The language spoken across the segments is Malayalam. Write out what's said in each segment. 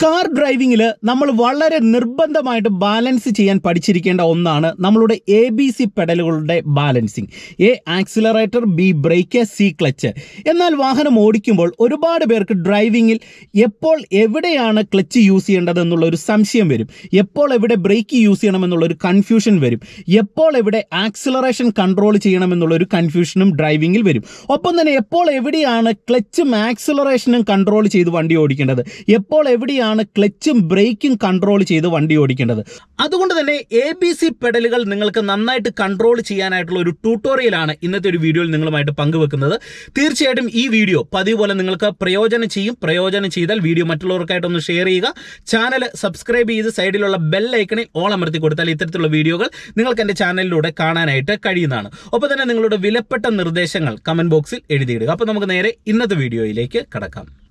കാർ ഡ്രൈവിങ്ങിൽ നമ്മൾ വളരെ നിർബന്ധമായിട്ട് ബാലൻസ് ചെയ്യാൻ പഠിച്ചിരിക്കേണ്ട ഒന്നാണ് നമ്മളുടെ A B C പെഡലുകളുടെ balancing. A accelerator B brake C clutch എന്നാൽ വാഹനം ഓടിക്കുമ്പോൾ ഒരുപാട് പേർക്ക് ഡ്രൈവിങ്ങിൽ എപ്പോൾ എവിടെയാണ് ക്ലച്ച് യൂസ് ചെയ്യേണ്ടത് എന്നുള്ള ഒരു സംശയം വരും. എപ്പോൾ എവിടെ ബ്രേക്ക് യൂസ് ചെയ്യണം എന്നുള്ള ഒരു കൺഫ്യൂഷൻ വരും. എപ്പോൾ എവിടെ ആക്സിലറേഷൻ കൺട്രോൾ ചെയ്യണം എന്നുള്ള ഒരു കൺഫ്യൂഷനും ഡ്രൈവിങ്ങിൽ വരും. ഒപ്പം തന്നെ എപ്പോൾ എവിടെയാണ് ക്ലച്ചും ആക്സിലറേഷനും കൺട്രോൾ ചെയ്ത് വണ്ടി ഓടിക്കേണ്ടത്? എപ്പോൾ എവിടെയാണ് ക്ലച്ചും ബ്രേക്കും കൺട്രോൾ ചെയ്ത് വണ്ടി ഓടിക്കേണ്ടത്? അതുകൊണ്ട് തന്നെ എ ബി സി പെഡലുകൾ നിങ്ങൾക്ക് നന്നായിട്ട് കൺട്രോൾ ചെയ്യാനായിട്ടുള്ള ഒരു ട്യൂട്ടോറിയലാണ് ഇന്നത്തെ ഒരു വീഡിയോയിൽ നിങ്ങളുമായിട്ട് പങ്കുവെക്കുന്നത്. തീർച്ചയായിട്ടും ഈ വീഡിയോ പതിവ് പോലെ നിങ്ങൾക്ക് പ്രയോജനം ചെയ്യും. പ്രയോജനം ചെയ്താൽ വീഡിയോ മറ്റുള്ളവർക്കായിട്ടൊന്ന് ഷെയർ ചെയ്യുക. ചാനൽ സബ്സ്ക്രൈബ് ചെയ്ത് സൈഡിലുള്ള ബെൽ ഐക്കണിൽ ഓൾ അമർത്തി കൊടുത്താൽ ഇത്തരത്തിലുള്ള വീഡിയോകൾ നിങ്ങൾക്ക് എന്റെ ചാനലിലൂടെ കാണാനായിട്ട് കഴിയുന്നതാണ്. ഒപ്പം തന്നെ നിങ്ങളുടെ വിലപ്പെട്ട നിർദ്ദേശങ്ങൾ കമന്റ് ബോക്സിൽ എഴുതിയിടുക. അപ്പോൾ നമുക്ക് നേരെ ഇന്നത്തെ വീഡിയോയിലേക്ക് കടക്കാം.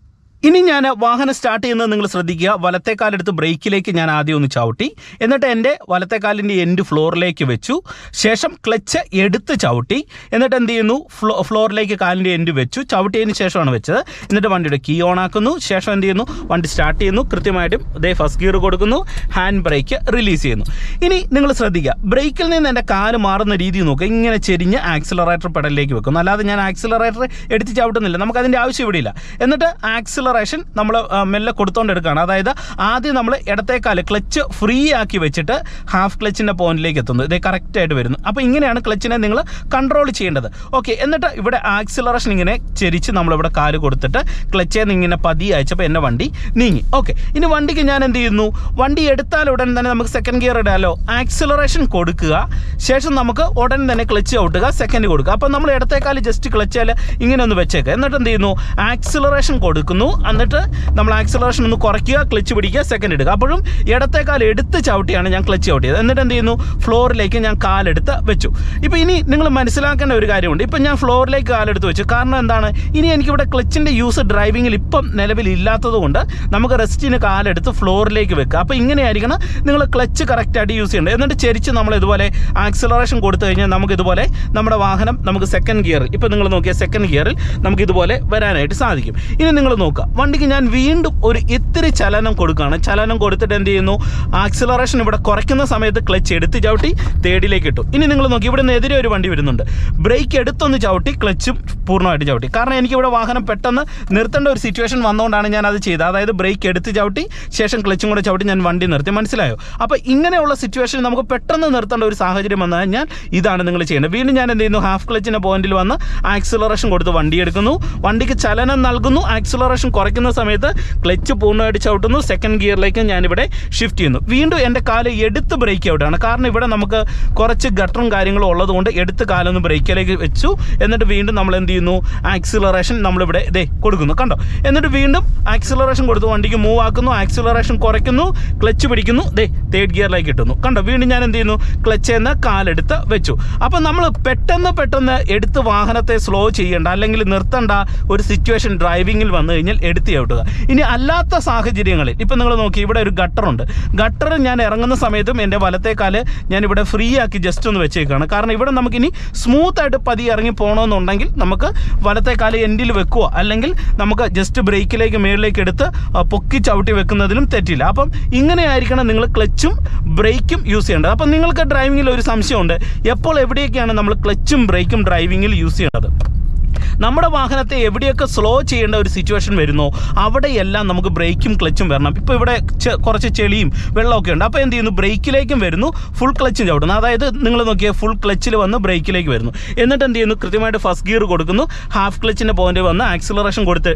ഇനി ഞാൻ വാഹനം സ്റ്റാർട്ട് ചെയ്യുന്നത് നിങ്ങൾ ശ്രദ്ധിക്കുക. വലത്തെ കാലെടുത്ത് ബ്രേക്കിലേക്ക് ഞാൻ ആദ്യം ഒന്ന് ചവിട്ടി. എന്നിട്ട് എന്റെ വലത്തെ കാലിന്റെ എൻഡ് ഫ്ലോറിലേക്ക് വെച്ചു. ശേഷം ക്ലച്ച് എടുത്ത് ചവിട്ടി. എന്നിട്ട് എന്ത് ചെയ്യുന്നു? ഫ്ലോ ഫ്ലോറിലേക്ക് കാലിന്റെ എൻഡ് വെച്ചു. ചവിട്ടിയതിന് ശേഷമാണ് വെച്ചത്. എന്നിട്ട് വണ്ടിയുടെ കീ ഓൺ ആക്കുന്നു. ശേഷം എന്ത് ചെയ്യുന്നു? വണ്ടി സ്റ്റാർട്ട് ചെയ്യുന്നു. കൃത്യമായിട്ടും ഇതേ ഫസ്റ്റ് ഗിയർ കൊടുക്കുന്നു. ഹാൻഡ് ബ്രേക്ക് റിലീസ് ചെയ്യുന്നു. ഇനി നിങ്ങൾ ശ്രദ്ധിക്കുക. ബ്രേക്കിൽ നിന്ന് എന്റെ കാൽ മാറുന്ന രീതി നോക്കുക. ഇങ്ങനെ ചെരിഞ്ഞ് ആക്സിലറേറ്റർ പെടലിലേക്ക് വെക്കുന്നു. അല്ലാതെ ഞാൻ ആക്സിലറേറ്റർ എടുത്ത് ചവിട്ടുന്നില്ല. നമുക്ക് അതിന്റെ ആവശ്യം ഇവിടെയില്ല എന്നിട്ട് ആക്സിലറേഷൻ നമ്മൾ മെല്ലെ കൊടുത്തോണ്ട് എടുക്കുകയാണ് അതായത് ആദ്യം നമ്മൾ ഇടത്തേക്കാൽ ക്ലച്ച് ഫ്രീ ആക്കി വെച്ചിട്ട് ഹാഫ് ക്ലച്ചിന്റെ പോയിന്റിലേക്ക് എത്തുന്നത്. ഇതേ കറക്റ്റ് ആയിട്ട് വരുന്നു. അപ്പോൾ ഇങ്ങനെയാണ് ക്ലച്ചിനെ നിങ്ങൾ കൺട്രോൾ ചെയ്യേണ്ടത്. ഓക്കെ എന്നിട്ട് ഇവിടെ ആക്സിലറേഷൻ ഇങ്ങനെ ചെരിച്ച് നമ്മളിവിടെ കാൽ കൊടുത്തിട്ട് ക്ലച്ചിൽ നിന്ന് ഇങ്ങനെ പതി അയച്ചപ്പോൾ എന്റെ വണ്ടി നീങ്ങി. ഓക്കെ ഇനി വണ്ടിക്ക് ഞാൻ എന്ത് ചെയ്യുന്നു? വണ്ടി എടുത്താൽ ഉടൻ തന്നെ നമുക്ക് സെക്കൻഡ് ഗിയർ ഇടാലോ. ആക്സിലറേഷൻ കൊടുക്കുക. ശേഷം നമുക്ക് ഉടൻ തന്നെ ക്ലച്ച് ഔട്ടുക സെക്കൻഡ് കൊടുക്കുക. അപ്പോൾ നമ്മൾ ഇടത്തേക്കാൽ ജസ്റ്റ് ക്ലച്ചാൽ ഇങ്ങനെ ഒന്ന് വെച്ചേക്കുക എന്നിട്ട് എന്ത് ചെയ്യുന്നു? ആക്സിലറേഷൻ കൊടുക്കുന്നു. എന്നിട്ട് നമ്മൾ ആക്സിലറേഷൻ ഒന്ന് കുറയ്ക്കുക ക്ലച്ച് പിടിക്കുക സെക്കൻഡ് എടുക്കുക അപ്പോഴും ഇടത്തേക്കാൽ എടുത്ത് ചവിട്ടിയാണ് ഞാൻ ക്ലച്ച് ചവിട്ടിയത്. എന്നിട്ട് എന്ത് ചെയ്യുന്നു? ഫ്ലോറിലേക്ക് ഞാൻ കാലെടുത്ത് വെച്ചു. ഇപ്പോൾ ഇനി നിങ്ങൾ മനസ്സിലാക്കേണ്ട ഒരു കാര്യമുണ്ട്. ഇപ്പം ഞാൻ ഫ്ലോറിലേക്ക് കാലെടുത്ത് വെച്ചു. കാരണം എന്താണ്? ഇനി എനിക്കിവിടെ ക്ലച്ചിന്റെ യൂസ് ഡ്രൈവിങ്ങിൽ ഇപ്പം നിലവിലില്ലാത്തതുകൊണ്ട് നമുക്ക് റെസ്റ്റിന് കാലെടുത്ത് ഫ്ലോറിലേക്ക് വെക്കുക. അപ്പോൾ ഇങ്ങനെയായിരിക്കണം നിങ്ങൾ ക്ലച്ച് കറക്റ്റായിട്ട് യൂസ് ചെയ്യേണ്ടത്. എന്നിട്ട് ചെരിച്ച് നമ്മൾ ഇതുപോലെ ആക്സിലറേഷൻ കൊടുത്തു കഴിഞ്ഞാൽ നമുക്ക് ഇതുപോലെ നമ്മുടെ വാഹനം നമുക്ക് സെക്കൻഡ് ഗിയറിൽ ഇപ്പോൾ നിങ്ങൾ നോക്കിയാൽ സെക്കൻഡ് ഗിയറിൽ നമുക്ക് ഇതുപോലെ വരാനായിട്ട് സാധിക്കും. ഇനി നിങ്ങൾ നോക്കുക. വണ്ടിക്ക് ഞാൻ വീണ്ടും ഒരു ഇത്തിരി ചലനം കൊടുക്കുകയാണ്. ചലനം കൊടുത്തിട്ട് എന്ത് ചെയ്യുന്നു? ആക്സിലറേഷൻ ഇവിടെ കുറയ്ക്കുന്ന സമയത്ത് ക്ലച്ച് എടുത്ത് ചവിട്ടി തേടിലേക്ക് ഇട്ടു. ഇനി നിങ്ങൾ നോക്കി ഇവിടെ നിന്ന് എതിരെ ഒരു വണ്ടി വരുന്നുണ്ട്. ബ്രേക്ക് എടുത്തൊന്ന് ചവിട്ടി ക്ലച്ചും പൂർണമായിട്ട് ചവിട്ടി. കാരണം എനിക്ക് ഇവിടെ വാഹനം പെട്ടെന്ന് നിർത്തേണ്ട ഒരു സിറ്റുവേഷൻ വന്നുകൊണ്ടാണ് ഞാൻ അത് ചെയ്തത്. അതായത് ബ്രേക്ക് എടുത്ത് ചവിട്ടി ശേഷം ക്ലച്ചും കൂടെ ചവിട്ടി ഞാൻ വണ്ടി നിർത്തി. മനസ്സിലായോ? അപ്പോൾ ഇങ്ങനെയുള്ള സിറ്റുവേഷൻ നമുക്ക് പെട്ടെന്ന് നിർത്തേണ്ട ഒരു സാഹചര്യം വന്നു കഴിഞ്ഞാൽ ഇതാണ് നിങ്ങൾ ചെയ്യേണ്ടത്. വീണ്ടും ഞാൻ എന്ത് ചെയ്യുന്നു? ഹാഫ് ക്ലച്ചിന്റെ പോയിന്റിൽ വന്ന് ആക്സിലറേഷൻ കൊടുത്ത് വണ്ടി എടുക്കുന്നു. വണ്ടിക്ക് ചലനം നൽകുന്നു. ആക്സിലറേഷൻ കുറയ്ക്കുന്ന സമയത്ത് ക്ലച്ച് പൂർണമായിട്ട് ചവിട്ടുന്നു. സെക്കൻഡ് ഗിയറിലേക്ക് ഞാനിവിടെ ഷിഫ്റ്റ് ചെയ്യുന്നു. വീണ്ടും എന്റെ കാൽ എടുത്ത് ബ്രേക്ക് ഔട്ടാണ് കാരണം ഇവിടെ നമുക്ക് കുറച്ച് ഗട്ടറും കാര്യങ്ങളും ഉള്ളതുകൊണ്ട് എടുത്ത് കാലൊന്ന് ബ്രേക്കിലേക്ക് വെച്ചു. എന്നിട്ട് വീണ്ടും നമ്മൾ എന്ത് ചെയ്യുന്നു? ആക്സിലറേഷൻ നമ്മളിവിടെ ഇതേ കൊടുക്കുന്നു. കണ്ടോ? എന്നിട്ട് വീണ്ടും ആക്സിലറേഷൻ കൊടുത്ത്. വണ്ടിക്ക് മൂവ് ആക്കുന്നു. ആക്സിലറേഷൻ കുറയ്ക്കുന്നു. ക്ലച്ച് പിടിക്കുന്നു. ദേ തേർഡ് ഗിയറിലേക്ക് കിട്ടുന്നു കണ്ടോ? വീണ്ടും ഞാൻ എന്ത് ചെയ്യുന്നു? ക്ലച്ച് എന്ന കാലെടുത്ത് വെച്ചു. അപ്പം നമ്മൾ പെട്ടെന്ന് പെട്ടെന്ന് എടുത്ത് വാഹനത്തെ സ്ലോ ചെയ്യേണ്ട അല്ലെങ്കിൽ നിർത്തേണ്ട ഒരു സിറ്റുവേഷൻ ഡ്രൈവിങ്ങിൽ വന്നു കഴിഞ്ഞാൽ എടുത്ത് ചവിട്ടുക. ഇനി അല്ലാത്ത സാഹചര്യങ്ങളിൽ ഇപ്പം നിങ്ങൾ നോക്കി ഇവിടെ ഒരു ഗട്ടറുണ്ട്. ഗട്ടർ ഞാൻ ഇറങ്ങുന്ന സമയത്തും എന്റെ വലത്തെ കാൽ ഞാൻ ഇവിടെ ഫ്രീ ആക്കി ജസ്റ്റ് ഒന്ന് വെച്ചേക്കാണ്. കാരണം ഇവിടെ നമുക്കിനി സ്മൂത്ത് ആയിട്ട് പതി ഇറങ്ങി പോകണമെന്നുണ്ടെങ്കിൽ നമുക്ക് വലത്തേക്കാൽ എൻഡിൽ വെക്കുക. അല്ലെങ്കിൽ നമുക്ക് ജസ്റ്റ് ബ്രേക്കിലേക്ക് മേളിലേക്ക് എടുത്ത് പൊക്കി ചവിട്ടി വെക്കുന്നതിലും തെറ്റില്ല. അപ്പം ഇങ്ങനെ ആയിരിക്കണം നിങ്ങൾ ക്ലച്ചും ബ്രേക്കും യൂസ് ചെയ്യേണ്ടത്. അപ്പം നിങ്ങൾക്ക് ഡ്രൈവിങ്ങിൽ ഒരു സംശയമുണ്ട്. എപ്പോൾ എവിടെയൊക്കെയാണ് നമ്മൾ ക്ലച്ചും ബ്രേക്കും ഡ്രൈവിങ്ങിൽ യൂസ് ചെയ്യേണ്ടത്? നമ്മുടെ വാഹനത്തെ എവിടെയൊക്കെ സ്ലോ ചെയ്യേണ്ട ഒരു സിറ്റുവേഷൻ വരുന്നോ അവിടെയെല്ലാം നമുക്ക് ബ്രേക്കും ക്ലച്ചും വരണം. ഇപ്പോൾ ഇവിടെ കുറച്ച് ചെളിയും വെള്ളമൊക്കെ ഉണ്ട്. അപ്പോൾ എന്ത് ചെയ്യുന്നു? ബ്രേക്കിലേക്കും വരുന്നു ഫുൾ ക്ലച്ചും ചവിടുന്നു. അതായത് നിങ്ങൾ നോക്കിയാൽ ഫുൾ ക്ലച്ചിൽ വന്ന് ബ്രേക്കിലേക്ക് വരുന്നു. എന്നിട്ട് എന്ത് ചെയ്യുന്നു? കൃത്യമായിട്ട് ഫസ്റ്റ് ഗിയർ കൊടുക്കുന്നു. ഹാഫ് ക്ലച്ചിന്റെ പോയിന്റ് വന്ന് ആക്സിലറേഷൻ കൊടുത്ത്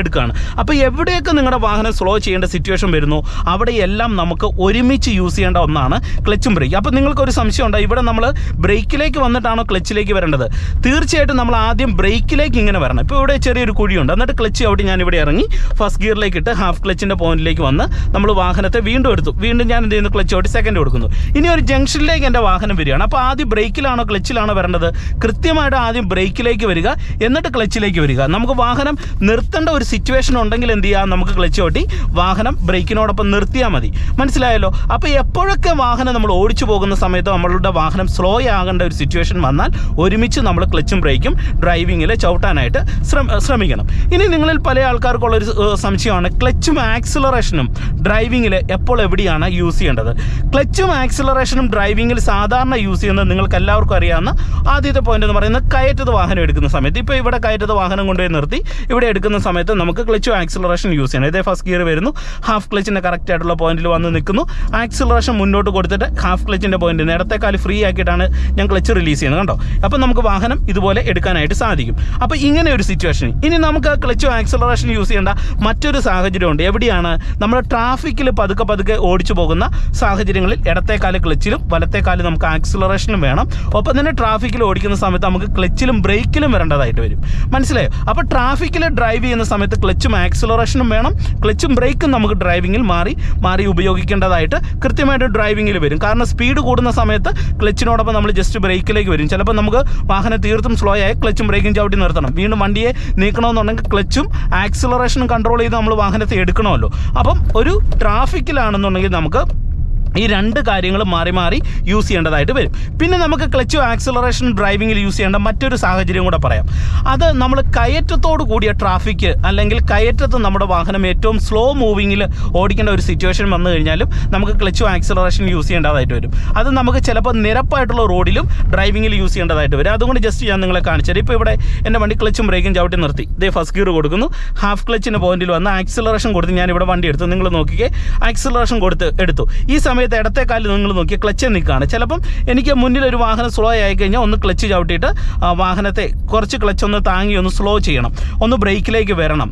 എടുക്കുകയാണ്. അപ്പോൾ എവിടെയൊക്കെ നിങ്ങളുടെ വാഹനം സ്ലോ ചെയ്യേണ്ട സിറ്റുവേഷൻ വരുന്നു അവിടെയെല്ലാം നമുക്ക് ഒരുമിച്ച് യൂസ് ചെയ്യേണ്ട ഒന്നാണ് ക്ലച്ചും ബ്രേക്ക് അപ്പോൾ നിങ്ങൾക്കൊരു സംശയം ഉണ്ട് ഇവിടെ നമ്മൾ ബ്രേക്കിലേക്ക് വന്നിട്ടാണോ ക്ലച്ചിലേക്ക് വരേണ്ടത്? തീർച്ചയായിട്ടും നമ്മൾ ആദ്യം ബ്രേക്കിൽ ക്ലച്ചിലേക്ക് ഇങ്ങനെ വരണം. ഇപ്പോൾ ഇവിടെ ചെറിയൊരു കുഴിയുണ്ട്. എന്നിട്ട് ക്ലച്ച് അവിടെ ഞാൻ ഇവിടെ ഇറങ്ങി ഫസ്റ്റ് ഗിയറിലേക്ക് ഇട്ട് ഹാഫ് ക്ലച്ചിന്റെ പോയിന്റിലേക്ക് വന്ന് നമ്മൾ വാഹനത്തെ വീണ്ടും എടുത്തു. വീണ്ടും ഞാൻ എന്ത് ചെയ്യുന്നു ക്ലച്ച് ഓട്ടി സെക്കൻഡ് കൊടുക്കുന്നു. ഇനി ഒരു ജംഗ്ഷനിലേക്ക് എന്റെ വാഹനം വരികയാണ്. അപ്പോൾ ആദ്യം ബ്രേക്കിലാണോ ക്ലച്ചിലാണോ വരേണ്ടത്? കൃത്യമായിട്ട് ആദ്യം ബ്രേക്കിലേക്ക് വരിക. എന്നിട്ട് ക്ലച്ചിലേക്ക് വരിക. നമുക്ക് വാഹനം നിർത്തേണ്ട ഒരു സിറ്റുവേഷൻ ഉണ്ടെങ്കിൽ എന്ത് ചെയ്യാം? നമുക്ക് ക്ലച്ച് ഓട്ടി വാഹനം ബ്രേക്കിനോടൊപ്പം നിർത്തിയാൽ മതി. മനസ്സിലായല്ലോ? അപ്പോൾ എപ്പോഴൊക്കെ വാഹനം നമ്മൾ ഓടിച്ചു പോകുന്ന സമയത്ത് നമ്മളുടെ വാഹനം സ്ലോ ആകേണ്ട ഒരു സിറ്റുവേഷൻ വന്നാൽ ഒരുമിച്ച് നമ്മൾ ക്ലച്ചും ബ്രേക്കും ഡ്രൈവിങ്ങിൽ ചവിട്ടാനായിട്ട് ശ്രമ ശ്രമിക്കണം. ഇനി നിങ്ങളിൽ പല ആൾക്കാർക്കുള്ളൊരു സംശയമാണ്. ക്ലച്ചും ആക്സിലറേഷനും ഡ്രൈവിങ്ങിൽ എപ്പോൾ എവിടെയാണ് യൂസ് ചെയ്യേണ്ടത്? ക്ലച്ചും ആക്സിലറേഷനും ഡ്രൈവിങ്ങിൽ സാധാരണ യൂസ് ചെയ്യുന്നത് നിങ്ങൾക്ക് എല്ലാവർക്കും അറിയാവുന്ന ആദ്യത്തെ പോയിന്റ് എന്ന് പറയുന്നത് കയറ്റത് വാഹനം എടുക്കുന്ന സമയത്ത്. ഇപ്പോൾ ഇവിടെ കയറ്റത് വാഹനം കൊണ്ടുപോയി നിർത്തി. ഇവിടെ എടുക്കുന്ന സമയത്ത് നമുക്ക് ക്ലച്ചും ആക്സിലറേഷൻ യൂസ് ചെയ്യണം. ഇതേ ഫസ്റ്റ് ഗിയർ വരുന്നു. ഹാഫ് ക്ലച്ചിന്റെ കറക്റ്റ് ആയിട്ടുള്ള പോയിന്റിൽ വന്ന് നിൽക്കുന്നു. ആക്സിലറേഷൻ മുന്നോട്ട് കൊടുത്തിട്ട് ഹാഫ് ക്ലച്ചിന്റെ പോയിന്റ് നേരത്തെ കാൽ ഫ്രീ ആക്കിയിട്ടാണ് ഞാൻ ക്ലച്ച് റിലീസ് ചെയ്യുന്നത്. കണ്ടോ? അപ്പം നമുക്ക് വാഹനം ഇതുപോലെ എടുക്കാനായിട്ട് സാധിക്കും. അപ്പോൾ ഇങ്ങനെ ഒരു സിറ്റുവേഷൻ ഇനി നമുക്ക് ക്ലച്ചും ആക്സലറേഷൻ യൂസ് ചെയ്യേണ്ട മറ്റൊരു സാഹചര്യമുണ്ട് എവിടെയാണ്? നമ്മൾ ട്രാഫിക്കിൽ പതുക്കെ പതുക്കെ ഓടിച്ചു പോകുന്ന സാഹചര്യങ്ങളിൽ ഇടത്തേക്കാൽ ക്ലച്ചിലും വലത്തേക്കാൽ നമുക്ക് ആക്സലറേഷനും വേണം. ഒപ്പം തന്നെ ട്രാഫിക്കിൽ ഓടിക്കുന്ന സമയത്ത് നമുക്ക് ക്ലച്ചിലും ബ്രേക്കിലും വരേണ്ടതായിട്ട് വരും. മനസ്സിലായോ? അപ്പോൾ ട്രാഫിക്കിൽ ഡ്രൈവ് ചെയ്യുന്ന സമയത്ത് ക്ലച്ചും ആക്സലറേഷനും വേണം. ക്ലച്ചും ബ്രേക്കും നമുക്ക് ഡ്രൈവിങ്ങിൽ മാറി മാറി ഉപയോഗിക്കേണ്ടതായിട്ട് കൃത്യമായിട്ട് ഡ്രൈവിങ്ങിൽ വരും. കാരണം സ്പീഡ് കൂടുന്ന സമയത്ത് ക്ലച്ചിനോടൊപ്പം നമ്മൾ ജസ്റ്റ് ബ്രേക്കിലേക്ക് വരും. ചിലപ്പോൾ നമുക്ക് വാഹനം തീർത്തും സ്ലോ ആയി ക്ലച്ചും ബ്രേക്കും ചവിട്ടി നിർത്തണം. വീണ്ടും വണ്ടിയെ നീക്കണമെന്നുണ്ടെങ്കിൽ ക്ലച്ചും ആക്സിലറേഷനും കൺട്രോൾ ചെയ്ത് നമ്മൾ വാഹനത്തെ എടുക്കണമല്ലോ. അപ്പം ഒരു ട്രാഫിക്കിലാണെന്നുണ്ടെങ്കിൽ നമുക്ക് ഈ രണ്ട് കാര്യങ്ങളും മാറി മാറി യൂസ് ചെയ്യേണ്ടതായിട്ട് വരും. പിന്നെ നമുക്ക് ക്ലച്ച് ആക്സിലറേഷൻ ഡ്രൈവിങ്ങിൽ യൂസ് ചെയ്യേണ്ട മറ്റൊരു സാഹചര്യം കൂടെ പറയാം. അത് നമ്മൾ കയറ്റത്തോട് കൂടിയ ട്രാഫിക് അല്ലെങ്കിൽ കയറ്റത്ത് നമ്മുടെ വാഹനം ഏറ്റവും സ്ലോ മൂവിങ്ങിൽ ഓടിക്കേണ്ട ഒരു സിറ്റുവേഷൻ വന്നു കഴിഞ്ഞാലും നമുക്ക് ക്ലച്ച് ആക്സിലറേഷൻ യൂസ് ചെയ്യേണ്ടതായിട്ട് വരും. അത് നമുക്ക് ചിലപ്പോൾ നിരപ്പായിട്ടുള്ള റോഡിലും ഡ്രൈവിങ്ങിൽ യൂസ് ചെയ്യേണ്ടതായിട്ട് വരും. അതുകൊണ്ട് ജസ്റ്റ് ഞാൻ നിങ്ങളെ കാണിച്ചത് ഇപ്പോൾ ഇവിടെ എന്റെ വണ്ടി ക്ലച്ചും ബ്രേക്കും ചവിട്ടി നിർത്തി. ഇതേ ഫസ്റ്റ് ഗിയർ കൊടുക്കുന്നു. ഹാഫ് ക്ലച്ചിന്റെ പോയിന്റിൽ വന്ന് ആക്സിലറേഷൻ കൊടുത്ത് ഞാൻ ഇവിടെ വണ്ടി എടുത്തു. നിങ്ങൾ നോക്കിക്കേ. ആക്സിലറേഷൻ കൊടുത്ത് എടുത്തു. ഈ സമയത്ത് ഇടത്തെ കാലിൽ നിങ്ങൾ നോക്കിയാൽ ക്ലച്ച് നിൽക്കുകയാണ്. ചിലപ്പം എനിക്ക് മുന്നിൽ ഒരു വാഹനം സ്ലോ ആയി കഴിഞ്ഞാൽ ഒന്ന് ക്ലച്ച് ചവിട്ടിയിട്ട് വാഹനത്തെ കുറച്ച് ക്ലച്ച് ഒന്ന് താങ്ങി ഒന്ന് സ്ലോ ചെയ്യണം. ഒന്ന് ബ്രേക്കിലേക്ക് വരണം.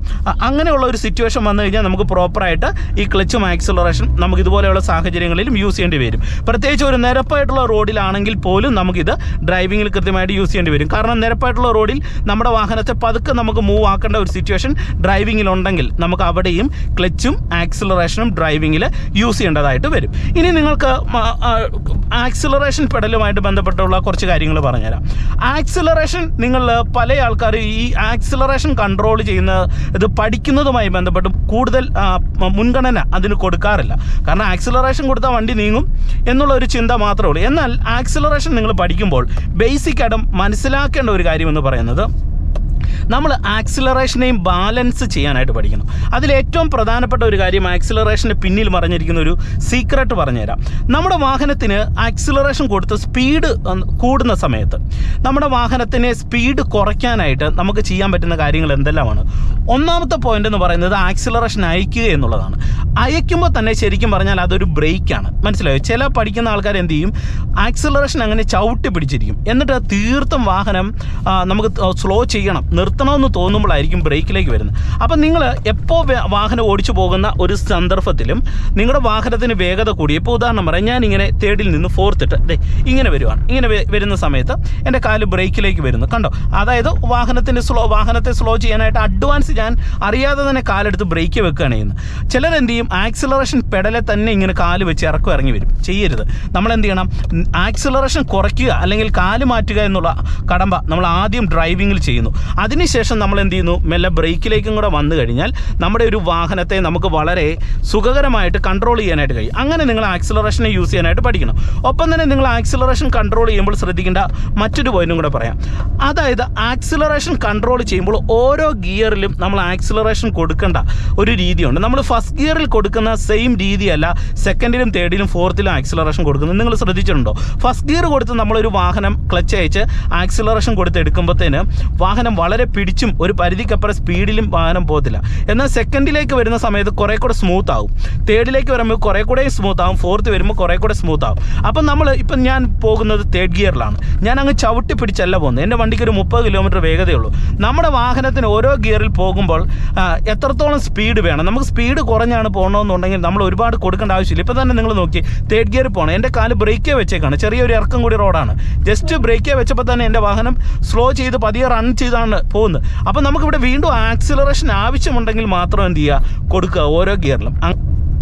അങ്ങനെയുള്ള ഒരു സിറ്റുവേഷൻ വന്നു കഴിഞ്ഞാൽ നമുക്ക് പ്രോപ്പറായിട്ട് ഈ ക്ലച്ചും ആക്സിലറേഷൻ നമുക്ക് ഇതുപോലെയുള്ള സാഹചര്യങ്ങളിലും യൂസ് ചെയ്യേണ്ടി വരും. പ്രത്യേകിച്ച് ഒരു നിരപ്പായിട്ടുള്ള റോഡിലാണെങ്കിൽ പോലും നമുക്കിത് ഡ്രൈവിങ്ങിൽ കൃത്യമായിട്ട് യൂസ് ചെയ്യേണ്ടി വരും. കാരണം നിരപ്പായിട്ടുള്ള റോഡിൽ നമ്മുടെ വാഹനത്തെ പതുക്കെ നമുക്ക് മൂവ് ആക്കേണ്ട ഒരു സിറ്റുവേഷൻ ഡ്രൈവിങ്ങിലുണ്ടെങ്കിൽ നമുക്ക് അവിടെയും ക്ലച്ചും ആക്സിലറേഷനും ഡ്രൈവിങ്ങിൽ യൂസ് ചെയ്യേണ്ടതായിട്ട് വരും. നിങ്ങൾക്ക് ആക്സിലറേഷൻ പെഡലുമായിട്ട് ബന്ധപ്പെട്ടുള്ള കുറച്ച് കാര്യങ്ങൾ പറഞ്ഞുതരാം. ആക്സിലറേഷൻ നിങ്ങൾ പല ആൾക്കാർ ഈ ആക്സിലറേഷൻ കൺട്രോൾ ചെയ്യുന്ന ഇത് പഠിക്കുന്നതുമായി ബന്ധപ്പെട്ട് കൂടുതൽ മുൻഗണന അതിന് കൊടുക്കാറില്ല. കാരണം ആക്സിലറേഷൻ കൊടുത്താൽ വണ്ടി നീങ്ങും എന്നുള്ള ഒരു ചിന്ത മാത്രമേ ഉള്ളൂ. എന്നാൽ ആക്സിലറേഷൻ നിങ്ങൾ പഠിക്കുമ്പോൾ ബേസിക് മനസ്സിലാക്കേണ്ട ഒരു കാര്യമെന്ന് പറയുന്നത് നമ്മൾ ആക്സിലറേഷനെയും ബാലൻസ് ചെയ്യാനായിട്ട് പഠിക്കണം അതിലേറ്റവും പ്രധാനപ്പെട്ട ഒരു കാര്യം ആക്സിലറേഷന്റെ പിന്നിൽ മറഞ്ഞിരിക്കുന്ന ഒരു സീക്രട്ട് പറഞ്ഞുതരാം. നമ്മുടെ വാഹനത്തിന് ആക്സിലറേഷൻ കൊടുത്ത് സ്പീഡ് കൂടുന്ന സമയത്ത് നമ്മുടെ വാഹനത്തിന് സ്പീഡ് കുറയ്ക്കാനായിട്ട് നമുക്ക് ചെയ്യാൻ പറ്റുന്ന കാര്യങ്ങൾ എന്തെല്ലാമാണ്? ഒന്നാമത്തെ പോയിന്റ് എന്ന് പറയുന്നത് ആക്സിലറേഷൻ അയക്കുക എന്നുള്ളതാണ്. അയക്കുമ്പോൾ തന്നെ ശരിക്കും പറഞ്ഞാൽ അതൊരു ബ്രേക്കാണ് മനസ്സിലായോ? ചില പഠിക്കുന്ന ആൾക്കാർ എന്ത് ചെയ്യും? ആക്സിലറേഷൻ അങ്ങനെ ചവിട്ടി പിടിച്ചിരിക്കും. എന്നിട്ട് തീർത്തും വാഹനം നമുക്ക് സ്ലോ ചെയ്യണം നിർത്തണമെന്ന് തോന്നുമ്പോഴായിരിക്കും ബ്രേക്കിലേക്ക് വരുന്നത്. അപ്പം നിങ്ങൾ എപ്പോൾ വാഹനം ഓടിച്ചു പോകുന്ന ഒരു സന്ദർഭത്തിലും നിങ്ങളുടെ വാഹനത്തിന് വേഗത കൂടി. ഇപ്പോൾ ഉദാഹരണം പറയാം ഞാൻ ഇങ്ങനെ തേർഡിൽ നിന്ന് ഫോർത്തിട്ട് അതെ ഇങ്ങനെ വരുവാണ്. ഇങ്ങനെ വരുന്ന സമയത്ത് എന്റെ കാൽ ബ്രേക്കിലേക്ക് വരുന്നു. കണ്ടോ? അതായത് വാഹനത്തിന്റെ സ്ലോ വാഹനത്തെ സ്ലോ ചെയ്യാനായിട്ട് അഡ്വാൻസ് ഞാൻ അറിയാതെ തന്നെ കാലെടുത്ത് ബ്രേക്ക് വെക്കുകയാണ് ചെയ്യുന്നത്. ചിലരെന്ത് ചെയ്യും ആക്സിലറേഷൻ പെടലെ തന്നെ ഇങ്ങനെ കാൽ വെച്ച് ഇറക്കും ഇറങ്ങി വരും. ചെയ്യരുത്. നമ്മൾ എന്ത് ചെയ്യണം ആക്സിലറേഷൻ കുറയ്ക്കുക അല്ലെങ്കിൽ കാൽ മാറ്റുക എന്നുള്ള കടമ്പ നമ്മൾ ആദ്യം ഡ്രൈവിങ്ങിൽ ചെയ്യുന്നു. അതിനുശേഷം നമ്മൾ എന്ത് ചെയ്യുന്നു? മെല്ലെ ബ്രേക്കിലേക്കും കൂടെ വന്നു കഴിഞ്ഞാൽ നമ്മുടെ ഒരു വാഹനത്തെ നമുക്ക് വളരെ സുഖകരമായിട്ട് കൺട്രോൾ ചെയ്യാനായിട്ട് കഴിയും. അങ്ങനെ നിങ്ങൾ ആക്സിലറേഷനെ യൂസ് ചെയ്യാനായിട്ട് പഠിക്കണം. ഒപ്പം തന്നെ നിങ്ങൾ ആക്സിലറേഷൻ കൺട്രോൾ ചെയ്യുമ്പോൾ ശ്രദ്ധിക്കേണ്ട മറ്റൊരു പോയിന്റും കൂടെ പറയാം. അതായത് ആക്സിലറേഷൻ കൺട്രോൾ ചെയ്യുമ്പോൾ ഓരോ ഗിയറിലും നമ്മൾ ആക്സിലറേഷൻ കൊടുക്കേണ്ട ഒരു രീതിയുണ്ട്. നമ്മൾ ഫസ്റ്റ് ഗിയറിൽ കൊടുക്കുന്ന സെയിം രീതിയല്ല സെക്കൻഡിലും തേർഡിലും ഫോർത്തിലും ആക്സിലറേഷൻ കൊടുക്കുന്നത് നിങ്ങൾ ശ്രദ്ധിച്ചിട്ടുണ്ടോ? ഫസ്റ്റ് ഗിയർ കൊടുത്ത് നമ്മളൊരു വാഹനം ക്ലച്ച് അയച്ച് ആക്സിലറേഷൻ കൊടുത്ത് എടുക്കുമ്പോഴത്തേന് വാഹനം വളരെ പിടിച്ചും ഒരു പരിധിക്കപ്പുറം സ്പീഡിലും വാഹനം പോകത്തില്ല. എന്നാൽ സെക്കൻഡിലേക്ക് വരുന്ന സമയത്ത് കുറേ കൂടെ സ്മൂത്ത് ആവും. തേർഡിലേക്ക് വരുമ്പോൾ കുറേ കൂടെ സ്മൂത്ത് ആവും. ഫോർത്ത് വരുമ്പോൾ കുറേ കൂടെ സ്മൂത്ത് ആവും. അപ്പം നമ്മൾ ഇപ്പം ഞാൻ പോകുന്നത് തേർഡ് ഗിയറിലാണ് ഞാൻ അങ്ങ് ചവിട്ടി പിടിച്ചല്ല പോകുന്നത്. എന്റെ വണ്ടിക്ക് ഒരു മുപ്പത് കിലോമീറ്റർ വേഗതയുള്ളൂ നമ്മുടെ വാഹനത്തിന് ഓരോ ഗിയറിൽ പോകുമ്പോൾ എത്രത്തോളം സ്പീഡ് വേണം? നമുക്ക് സ്പീഡ് കുറഞ്ഞാണ് പോകണമെന്നുണ്ടെങ്കിൽ നമ്മൾ ഒരുപാട് കൊടുക്കേണ്ട ആവശ്യമില്ല. ഇപ്പോൾ തന്നെ നിങ്ങൾ നോക്കി തേർഡ് ഗിയർ പോകണം. എന്റെ കാൽ ബ്രേക്കേ വെച്ചേക്കാണ്. ചെറിയൊരു ഇറക്കം കൂടി റോഡാണ് ജസ്റ്റ് ബ്രേക്കേ വെച്ചപ്പോൾ തന്നെ എന്റെ വാഹനം സ്ലോ ചെയ്ത് പതിയെ റൺ ചെയ്താണ് പോകുന്നത്. അപ്പോൾ നമുക്കിവിടെ വീണ്ടും ആക്സിലറേഷൻ ആവശ്യമുണ്ടെങ്കിൽ മാത്രം എന്ത് ചെയ്യുക കൊടുക്കുക ഓരോ ഗിയറിലും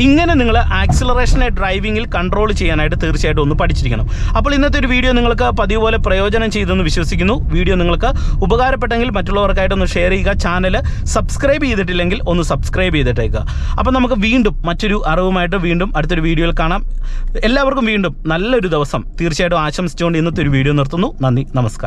ഇങ്ങനെ നിങ്ങൾ ആക്സിലറേഷനെ ഡ്രൈവിങ്ങിൽ കൺട്രോൾ ചെയ്യാനായിട്ട് തീർച്ചയായിട്ടും ഒന്ന് പഠിച്ചിരിക്കണം. അപ്പോൾ ഇന്നത്തെ ഒരു വീഡിയോ നിങ്ങൾക്ക് പതിവ് പോലെ പ്രയോജനം ചെയ്തെന്ന് വിശ്വസിക്കുന്നു. വീഡിയോ നിങ്ങൾക്ക് ഉപകാരപ്പെട്ടെങ്കിൽ മറ്റുള്ളവർക്കായിട്ടൊന്ന് ഷെയർ ചെയ്യുക. ചാനൽ സബ്സ്ക്രൈബ് ചെയ്തിട്ടില്ലെങ്കിൽ ഒന്ന് സബ്സ്ക്രൈബ് ചെയ്തിട്ടേക്കുക അപ്പോൾ നമുക്ക് വീണ്ടും മറ്റൊരു അറിവുമായിട്ട് വീണ്ടും അടുത്തൊരു വീഡിയോയിൽ കാണാം. എല്ലാവർക്കും വീണ്ടും നല്ലൊരു ദിവസം. തീർച്ചയായിട്ടും ആശംസിച്ചുകൊണ്ട് ഇന്നത്തെ ഒരു വീഡിയോ നിർത്തുന്നു. നന്ദി. നമസ്കാരം.